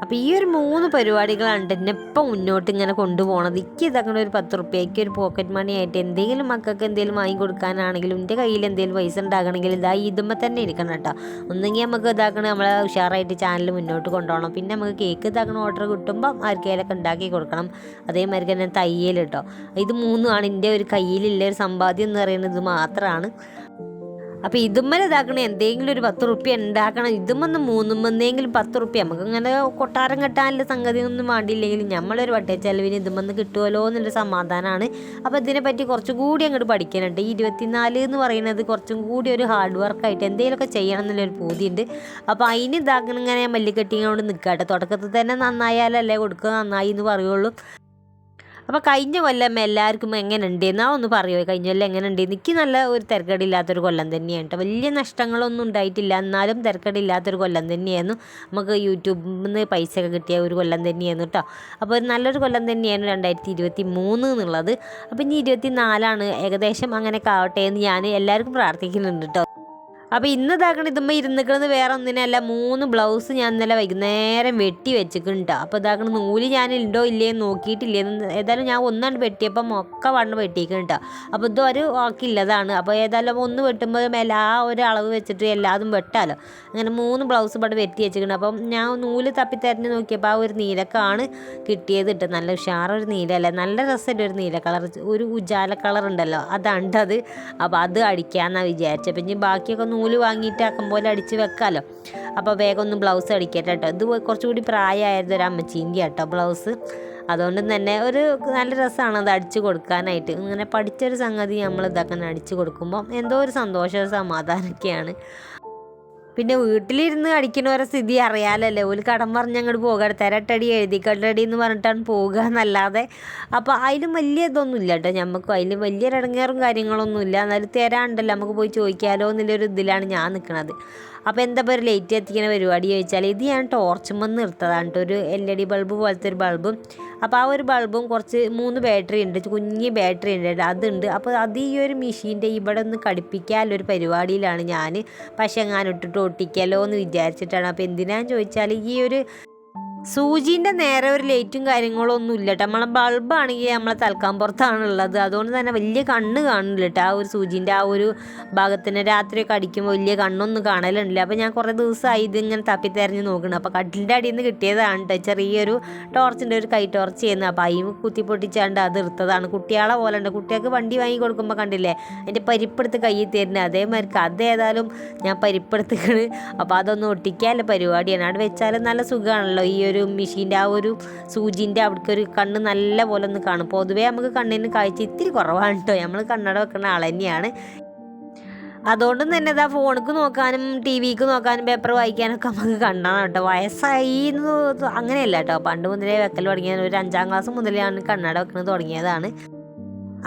അപ്പോൾ ഈ ഒരു മൂന്ന് പരിപാടികളാണ് എന്നെ ഇപ്പം മുന്നോട്ട് ഇങ്ങനെ കൊണ്ടുപോകണത് എനിക്ക് ഇതങ്ങനെ ഒരു പത്ത് റുപ്യക്ക് ഒരു പോക്കറ്റ് മണി ആയിട്ട് എന്തെങ്കിലും മക്കൾക്ക് എന്തെങ്കിലും വാങ്ങി കൊടുക്കാനാണെങ്കിലും എന്റെ കയ്യിൽ എന്തെങ്കിലും പൈസ ഉണ്ടാകണമെങ്കിൽ ഇതാ ഇതുമ്പോൾ തന്നെ ഇരിക്കണം കേട്ടോ ഒന്നെങ്കിൽ നമുക്ക് ഇതാക്കണം നമ്മളെ ഉഷാറായിട്ട് ചാനൽ മുന്നോട്ട് കൊണ്ടുപോകണം പിന്നെ നമുക്ക് കേക്ക് ഇതാക്കണ ഓർഡർ കിട്ടുമ്പം ആർക്കെങ്കിലൊക്കെ ഉണ്ടാക്കി കൊടുക്കണം. അതേമാതിരി തന്നെ തയ്യൽ കേട്ടോ ഇത് മൂന്നുമാണ് എന്റെ ഒരു കയ്യിലുള്ള ഒരു സമ്പാദ്യം എന്ന് പറയുന്നത് മാത്രമാണ് അപ്പോൾ ഇതുമ്മൽ ഇതാക്കണ എന്തെങ്കിലും ഒരു പത്ത് റുപ്യ ഉണ്ടാക്കണം ഇതുമൊന്ന് മൂന്നുമെന്നെങ്കിലും പത്ത് റുപ്യ. നമുക്ക് ഇങ്ങനെ കൊട്ടാരം കെട്ടാനുള്ള സംഗതി ഒന്നും വേണ്ടിയില്ലെങ്കിലും നമ്മളൊരു വട്ടേ ചെലവിന് ഇതുമെന്ന് കിട്ടുമല്ലോ എന്നൊരു സമാധാനമാണ് അപ്പോൾ ഇതിനെപ്പറ്റി കുറച്ചും കൂടി അങ്ങോട്ട് പഠിക്കാനുണ്ട്. ഈ ഇരുപത്തിനാല് എന്ന് പറയുന്നത് കുറച്ചും കൂടി ഒരു ഹാർഡ് വർക്കായിട്ട് എന്തെങ്കിലുമൊക്കെ ചെയ്യണം എന്നുള്ളൊരു പൂതിയുണ്ട് അപ്പോൾ അതിന് ഇതാക്കണം ഇങ്ങനെ മല്ലിക്കെട്ടിങ്ങോട് നിൽക്കട്ടെ തുടക്കത്തിൽ തന്നെ നന്നായാലല്ലേ കൊടുക്കുക? നന്നായി എന്ന് പറയുള്ളൂ. അപ്പോൾ കഴിഞ്ഞ കൊല്ലം എല്ലാവർക്കും എങ്ങനെ ഉണ്ട് എന്നാ ഒന്ന് പറയുമോ കഴിഞ്ഞ കൊല്ലം എങ്ങനെ ഉണ്ട് എനിക്ക് നല്ല ഒരു തിരക്കടില്ലാത്തൊരു കൊല്ലം തന്നെയാണ് കേട്ടോ. വലിയ നഷ്ടങ്ങളൊന്നും ഉണ്ടായിട്ടില്ല. എന്നാലും തിരക്കടില്ലാത്തൊരു കൊല്ലം തന്നെയായിരുന്നു. നമുക്ക് യൂട്യൂബിൽ നിന്ന് പൈസ ഒക്കെ കിട്ടിയ ഒരു കൊല്ലം തന്നെയായിരുന്നു കേട്ടോ. അപ്പോൾ ഒരു നല്ലൊരു കൊല്ലം തന്നെയാണ് രണ്ടായിരത്തി ഇരുപത്തി മൂന്ന് എന്നുള്ളത്. അപ്പോൾ ഇനി ഇരുപത്തി നാലാണ് ഏകദേശം അങ്ങനെ ആവട്ടെ എന്ന് ഞാൻ എല്ലാവർക്കും പ്രാർത്ഥിക്കുന്നുണ്ട് കേട്ടോ. അപ്പോൾ ഇന്ന് ഇതാക്കണം ഇതുമ്പോൾ ഇരുന്നിക്കണത് വേറെ ഒന്നിനല്ല മൂന്ന് ബ്ലൗസ് ഞാൻ ഇന്നലെ വൈകുന്നേരം വെട്ടി വെച്ചിട്ടുണ്ട് അപ്പോൾ ഇതാക്കണ നൂൽ ഞാൻ ഉണ്ടോ ഇല്ലേ നോക്കിയിട്ടില്ലേ. ഏതായാലും ഞാൻ ഒന്നാണ്ട് വെട്ടിയപ്പം ഒക്കെ വണ്ണം വെട്ടിയിട്ടുണ്ട് അപ്പോൾ ഇതും ഒരു ഓക്കില്ലതാണ് അപ്പോൾ ഏതായാലും ഒന്ന് വെട്ടുമ്പോൾ എല്ലാ ഒരു അളവ് വെച്ചിട്ട് എല്ലാതും വെട്ടാലോ. അങ്ങനെ മൂന്ന് ബ്ലൗസ് ഇവിടെ വെട്ടി വെച്ചിട്ടുണ്ട് അപ്പം ഞാൻ നൂൽ തപ്പി തരഞ്ഞ് നോക്കിയപ്പോൾ ആ ഒരു നീലക്കാണ് കിട്ടിയത് ഇട്ട് നല്ല ഉഷാറൊരു നീലല്ലേ നല്ല രസമുണ്ട് ഒരു നീല കളർ? ഒരു ഉജാല കളർ ഉണ്ടല്ലോ. അതാണ് അത് അപ്പോൾ അത് അടിക്കാമെന്നാണ് വിചാരിച്ചത് അപ്പം ഇനി ബാക്കിയൊക്കെ നൂൽ വാങ്ങിയിട്ട് അക്കം പോലെ അടിച്ച് വെക്കാമല്ലോ അപ്പോൾ വേഗം ഒന്ന് ബ്ലൗസ് അടിക്കട്ടെ കേട്ടോ ഇത് കുറച്ചുകൂടി പ്രായമായിരുന്നു ഒരു അമ്മച്ചീന്റെ കേട്ടോ ബ്ലൗസ്. അതുകൊണ്ട് തന്നെ ഒരു നല്ല രസമാണ് അത് അടിച്ചു കൊടുക്കാനായിട്ട്. ഇങ്ങനെ പഠിച്ചൊരു സംഗതി നമ്മൾ ഇതൊക്കെ അടിച്ചു കൊടുക്കുമ്പോൾ എന്തോ ഒരു സന്തോഷ സമാധാനമൊക്കെയാണ് പിന്നെ വീട്ടിലിരുന്ന് അടിക്കണവരെ സ്ഥിതി അറിയാലല്ലേ. ഒരു കടം പറഞ്ഞ് അങ്ങോട്ട് പോകുക തെരട്ടടി എഴുതിക്കട്ടടി എന്ന് പറഞ്ഞിട്ടാണ് പോകുക എന്നല്ലാതെ. അപ്പോൾ അതിലും വലിയ ഇതൊന്നും ഇല്ല കേട്ടോ നമുക്ക് അതിൽ വലിയ ഇടങ്ങേറും കാര്യങ്ങളൊന്നും ഇല്ല. എന്നാലും തരാണ്ടല്ലോ നമുക്ക് പോയി ചോദിക്കാലോ എന്നുള്ളൊരു ഇതിലാണ് ഞാൻ നിൽക്കുന്നത് അപ്പോൾ എന്താ പറയുക ലൈറ്റ് എത്തിക്കുന്ന പരിപാടി ചോദിച്ചാൽ ഇത് ഞാൻ ടോർച്ചുമ്പോൾ നിർത്തതാണ് കേട്ടോ ഒരു എൽ ഇ ഡി ബൾബ് പോലത്തെ ഒരു ബൾബും അപ്പോൾ ആ ഒരു ബൾബും കുറച്ച് മൂന്ന് ബാറ്ററി ഉണ്ട് കുഞ്ഞ് ബാറ്ററി ഉണ്ട് അതുണ്ട്. അപ്പോൾ അത് ഈ ഒരു മെഷീന്റെ ഇവിടെ ഒന്ന് കടിപ്പിക്കാനുള്ളൊരു പരിപാടിയിലാണ് ഞാൻ പക്ഷെ എങ്ങാനും ഇട്ടിട്ട് ഒട്ടിക്കാലോ എന്ന് വിചാരിച്ചിട്ടാണ്. അപ്പോൾ എന്തിനാന്ന് ചോദിച്ചാൽ ഈ ഒരു സൂചീന്റെ നേരെ ഒരു ലൈറ്റും കാര്യങ്ങളും ഒന്നും ഇല്ല കേട്ടോ നമ്മളെ ബൾബാണെങ്കിൽ നമ്മളെ തൽക്കാൻ പുറത്താണുള്ളത്. അതുകൊണ്ട് തന്നെ വലിയ കണ്ണ് കാണില്ല കേട്ടോ ആ ഒരു സൂചീന്റെ ആ ഒരു ഭാഗത്തിന് രാത്രിയൊക്കെ അടിക്കുമ്പോൾ വലിയ കണ്ണൊന്നും കാണലുണ്ടല്ലോ. അപ്പോൾ ഞാൻ കുറേ ദിവസമായി ഇതിങ്ങനെ തപ്പി തെരഞ്ഞ് നോക്കണം. അപ്പോൾ കട്ടിലിന്റെ അടിയിൽ നിന്ന് കിട്ടിയതാണ് കേട്ടോ ചെറിയൊരു ടോർച്ചിന്റെ ഒരു കൈ ടോർച്ച് ചെയ്യുന്നത്. അപ്പോൾ അയിമ കുത്തി പൊട്ടിച്ചാണ്ട് അത് എടുത്തതാണ് കുട്ടികളെ പോലെ ഉണ്ട്. കുട്ടികൾക്ക് വണ്ടി വാങ്ങി കൊടുക്കുമ്പോൾ കണ്ടില്ലേ അതിന്റെ പരിപ്പെടുത്ത് കയ്യിൽ തരുന്നത്. അതേമാതിരി അതേതായാലും ഞാൻ പരിപ്പെടുത്തുകയാണ് അപ്പോൾ അതൊന്നും ഒട്ടിക്കാനുള്ള പരിപാടിയാണ്. അവിടെ വെച്ചാലും നല്ല സുഖമാണല്ലോ ഈ ഒരു മെഷീന്റെ ആ ഒരു സൂചിന്റെ അവിടേക്ക് ഒരു കണ്ണ് നല്ല പോലെ ഒന്ന് കാണും. പൊതുവേ നമുക്ക് കണ്ണിന് കാഴ്ച ഇത്തിരി കുറവാണ് കേട്ടോ നമ്മൾ കണ്ണട വെക്കുന്ന ആൾ തന്നെയാണ്. അതുകൊണ്ട് തന്നെ ഇതാ ഫോണിക്ക് നോക്കാനും ടി വിക്ക് നോക്കാനും പേപ്പർ വായിക്കാനൊക്കെ നമുക്ക് കണ്ണാണ് കേട്ടോ വയസ്സായി എന്ന് അങ്ങനെയല്ല കേട്ടോ പണ്ട് മുതലേ വെക്കൽ തുടങ്ങിയത് ഒരു അഞ്ചാം ക്ലാസ് മുതലേ ആണ് കണ്ണട വെക്കുന്നത് തുടങ്ങിയതാണ്.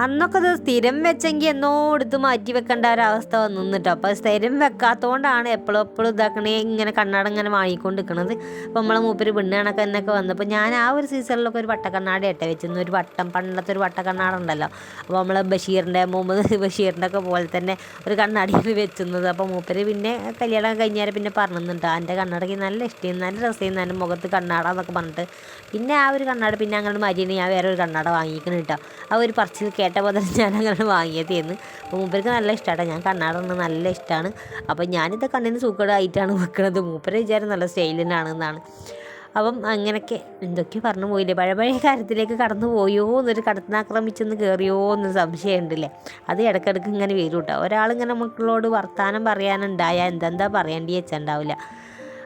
അന്നൊക്കെ ഇത് സ്ഥിരം വെച്ചെങ്കിൽ എന്നോ എടുത്ത് മാറ്റി വെക്കേണ്ട ഒരവസ്ഥ വന്നു കേട്ടോ അപ്പോൾ സ്ഥിരം വെക്കാത്തതുകൊണ്ടാണ് എപ്പോഴും എപ്പോഴും ഇതാക്കണേ ഇങ്ങനെ കണ്ണാട ഇങ്ങനെ വാങ്ങിക്കൊണ്ട് നിൽക്കണത് അപ്പോൾ നമ്മളെ മൂപ്പര് പെണ്ണുകണക്ക് എന്നൊക്കെ വന്നപ്പോൾ ഞാൻ ആ ഒരു സീസണിലൊക്കെ ഒരു വട്ടക്കണ്ണാടി ഇട്ട വെച്ചിരുന്നു. ഒരു വട്ടം പണ്ടത്തെ ഒരു വട്ടക്കണ്ണാട ഉണ്ടല്ലോ. അപ്പോൾ നമ്മൾ ബഷീറിന്റെ മുഹമ്മദ് ബഷീറിന്റെ ഒക്കെ പോലെ തന്നെ ഒരു കണ്ണാടിയിൽ വെച്ചിരുന്നത്. അപ്പോൾ മൂപ്പര് പിന്നെ കല്യാണം കഴിഞ്ഞാൽ പിന്നെ പറഞ്ഞിട്ടുണ്ട്. എന്റെ കണ്ണാടക്ക് നല്ല ഇഷ്ടം നല്ല രസമായിരുന്നു എന്റെ മുഖത്ത് കണ്ണാട എന്നൊക്കെ പറഞ്ഞിട്ട്. പിന്നെ ആ ഒരു കണ്ണാട പിന്നെ അങ്ങനെ മരിയാണ് ഞാൻ വേറെ ഒരു കണ്ണാട വാങ്ങിക്കണം കേട്ടോ ആ ഒരു പറിച്ചിൽ കേട്ട പോലെ ഞാൻ അങ്ങനെ എന്ന് അപ്പോൾ മൂപ്പർക്ക് നല്ല ഇഷ്ടമാണ് ഞാൻ കണ്ണാട നല്ല ഇഷ്ടമാണ് അപ്പോൾ ഞാനിത് കണ്ണിന് സൂക്കടായിട്ടാണ് വെക്കുന്നത് മൂപ്പരെ വിചാരം നല്ല സ്റ്റൈലിനാണെന്നാണ്. അപ്പം അങ്ങനെയൊക്കെ എന്തൊക്കെ പറഞ്ഞു പോയില്ലേ? പഴയ പഴയ കാര്യത്തിലേക്ക് കടന്നു പോയോ എന്നൊരു കടത്തിനാക്രമിച്ചെന്ന് കയറിയോ സംശയം ഉണ്ടല്ലേ? അത് ഇടയ്ക്കിടയ്ക്ക് ഇങ്ങനെ വരും കേട്ടോ. ഒരാളിങ്ങനെ മക്കളോട് വർത്തമാനം പറയാനുണ്ടായാൽ എന്തെന്താ പറയേണ്ടി വെച്ചുണ്ടാവില്ല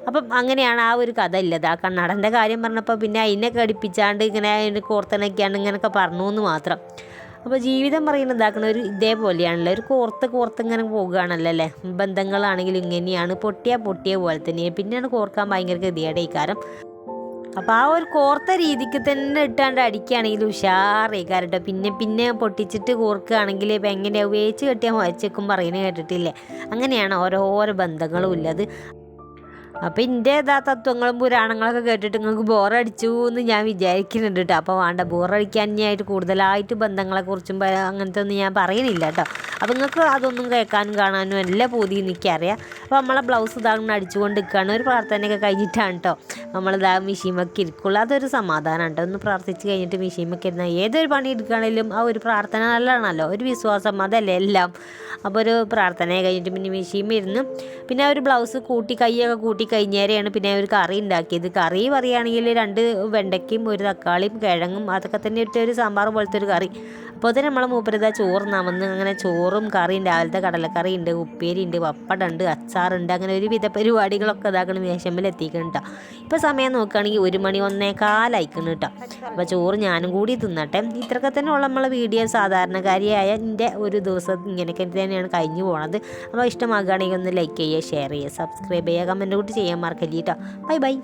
അപ്പം അങ്ങനെയാണ് ആ ഒരു കഥ ഇല്ലത്. ആ കണ്ണാടന്റെ കാര്യം പറഞ്ഞപ്പോൾ പിന്നെ അതിനെ കടിപ്പിച്ചാണ്ട് ഇങ്ങനെ കോർത്തനൊക്കെയാണ് ഇങ്ങനെയൊക്കെ പറഞ്ഞു എന്ന് മാത്രം. അപ്പോൾ ജീവിതം പറയുന്നത് ഇതാക്കുന്ന ഒരു ഇതേപോലെയാണല്ലോ. ഒരു കോർത്ത് കോർത്ത് ഇങ്ങനെ പോകുകയാണല്ലോ അല്ലേ? ബന്ധങ്ങളാണെങ്കിലും ഇങ്ങനെയാണ് പൊട്ടിയാൽ പൊട്ടിയ പോലെ തന്നെയാണ്. പിന്നെയാണ് കോർക്കാൻ ഭയങ്കര ഗതിയുടെ കാരണം അപ്പോൾ ആ ഒരു കോർത്ത രീതിക്ക് തന്നെ ഇട്ടാണ്ട് അടിക്കുകയാണെങ്കിൽ ഉഷാറേക്കാരം കേട്ടോ പിന്നെ പിന്നെ പൊട്ടിച്ചിട്ട് കോർക്കുകയാണെങ്കിൽ ഇപ്പം എങ്ങനെയാണ് വേച്ച് കെട്ടിയാൽ വച്ചേക്കും പറയുന്നത് കേട്ടിട്ടില്ലേ? അങ്ങനെയാണ് ഓരോരോ ബന്ധങ്ങളും ഉള്ളത്. അപ്പം എന്റെ ഏതാ തത്വങ്ങളും പുരാണങ്ങളൊക്കെ കേട്ടിട്ട് നിങ്ങൾക്ക് ബോറടിച്ചു എന്ന് ഞാൻ വിചാരിക്കുന്നുണ്ട് കേട്ടോ അപ്പോൾ വേണ്ട ബോറടിക്കാൻ ആയിട്ട് കൂടുതലായിട്ട് ബന്ധങ്ങളെക്കുറിച്ചും അങ്ങനത്തെ ഒന്നും ഞാൻ പറയുന്നില്ല കേട്ടോ അപ്പോൾ നിങ്ങൾക്ക് അതൊന്നും കേൾക്കാനും കാണാനും എല്ലാ പൂതി എനിക്കറിയാം. അപ്പോൾ നമ്മളെ ബ്ലൗസ് ഇതാകുന്ന അടിച്ചുകൊണ്ട് നിൽക്കുകയാണ് ഒരു പ്രാർത്ഥനയൊക്കെ കഴിഞ്ഞിട്ടാണ് കേട്ടോ നമ്മളിതാ മിഷീമൊക്കെ ഇരിക്കുള്ളൂ. അതൊരു സമാധാനം കേട്ടോ ഒന്ന് പ്രാർത്ഥിച്ച് കഴിഞ്ഞിട്ട് മിഷീമൊക്കെ ഇരുന്നാൽ ഏതൊരു പണി എടുക്കുകയാണെങ്കിലും ആ ഒരു പ്രാർത്ഥന നല്ലതാണല്ലോ. ഒരു വിശ്വാസം അതല്ലേ എല്ലാം. അപ്പോൾ ഒരു പ്രാർത്ഥന കഴിഞ്ഞിട്ട് പിന്നെ മിഷീമ ഇരുന്ന് പിന്നെ ഒരു ബ്ലൗസ് കൂട്ടി കൈയൊക്കെ കൂട്ടി കഴിഞ്ഞേരെയാണ് പിന്നെ ഒരു കറി ഉണ്ടാക്കിയത്. കറി പറയുകയാണെങ്കിൽ രണ്ട് വെണ്ടയ്ക്കും ഒരു തക്കാളിയും കിഴങ്ങും അതൊക്കെ തന്നെ ഇട്ട് ഒരു സാമ്പാർ പോലത്തെ ഒരു കറി. അപ്പോൾ തന്നെ നമ്മളെ മൂപ്പരതാ ചോറ് നമന്ന് അങ്ങനെ ചോറും കറിയും രാവിലത്തെ കടലക്കറി ഉണ്ട് ഉപ്പേരി ഉണ്ട് പപ്പടുണ്ട് അച്ചാറുണ്ട് അങ്ങനെ ഒരുവിധ പരിപാടികളൊക്കെ ഇതാക്കണം വിശമ്പിൽ എത്തിക്കണം കേട്ടോ ഇപ്പോൾ സമയം നോക്കുകയാണെങ്കിൽ ഒരു മണി ഒന്നേകാലായിക്കണം കേട്ടോ അപ്പോൾ ചോറ് ഞാനും കൂടി തിന്നട്ടെ. ഇത്രയൊക്കെ തന്നെ ഉള്ള നമ്മളെ വീഡിയോ സാധാരണക്കാരിയായ എന്റെ ഒരു ദിവസം ഇങ്ങനെയൊക്കെ തന്നെയാണ് കഴിഞ്ഞു പോണത്. അപ്പോൾ ഇഷ്ടമാകുകയാണെങ്കിൽ ഒന്ന് ലൈക്ക് ചെയ്യുക ഷെയർ ചെയ്യുക സബ്സ്ക്രൈബ് ചെയ്യുക കമന്റ് കൂടി ചെയ്യാൻ മറക്കല്ലേ കേട്ടോ ബൈ ബൈ.